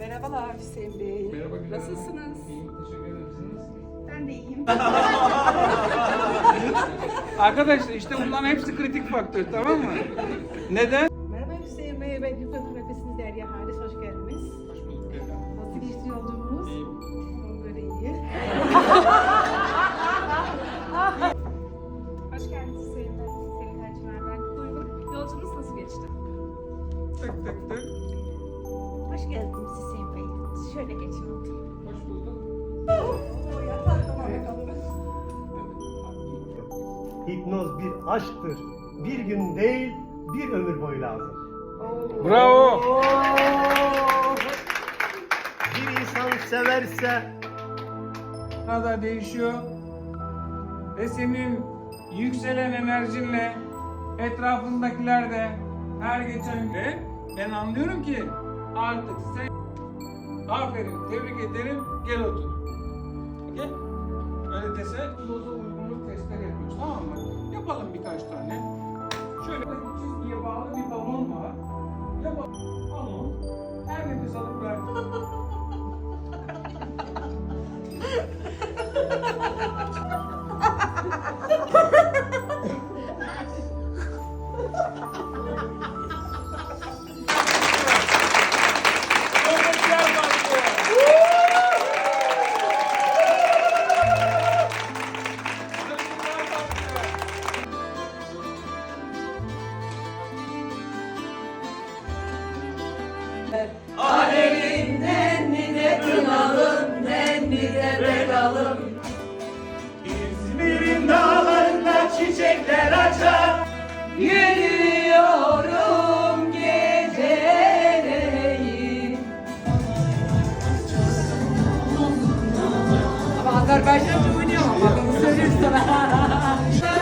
Merhabalar Hüseyin Bey. Merhaba Hanım. Nasılsınız? İyiyim, teşekkür ederim. Siz nasılsınız? Ben de iyiyim. Arkadaşlar işte bunların hepsi kritik faktör tamam mı? Neden? Merhaba Hüseyin Bey. Ben hipnoterapistiniz Derya Halis. Hoş geldiniz. Hoş bulduk efendim. Nasıl geçti yolculuğumuz? İyiyim. Böyle iyi. Hoş geldiniz Hüseyin Bey. Selin Ercümer ben. Buyurun. Yolculuğunuz nasıl geçti? Tık tık tık. Hoş geldiniz Hüseyin Bey. Şöyle geçin oturun. Hoş bulduk. Hipnoz bir aşktır. Bir gün değil, bir ömür boyu lazım. Bravo. Bir insan severse Daha değişiyor. Ve senin yükselen enerjinle etrafındakiler de her geçen gün ben anlıyorum ki artık sen aferin tebrik ederim gel otur. Okey? Öyle dese doza uygunluk testleri yapıyoruz tamam mı? Yapalım birkaç tane. Şöyle çizgiye bağlı bir balon var. Yapalım. Balon. Her nefes alıp ver. İzmir'in dağlarında çiçekler açar. Yürüyorum geceleyin. Ama Azerbaycanca oynuyor ama söyleyeyim sana.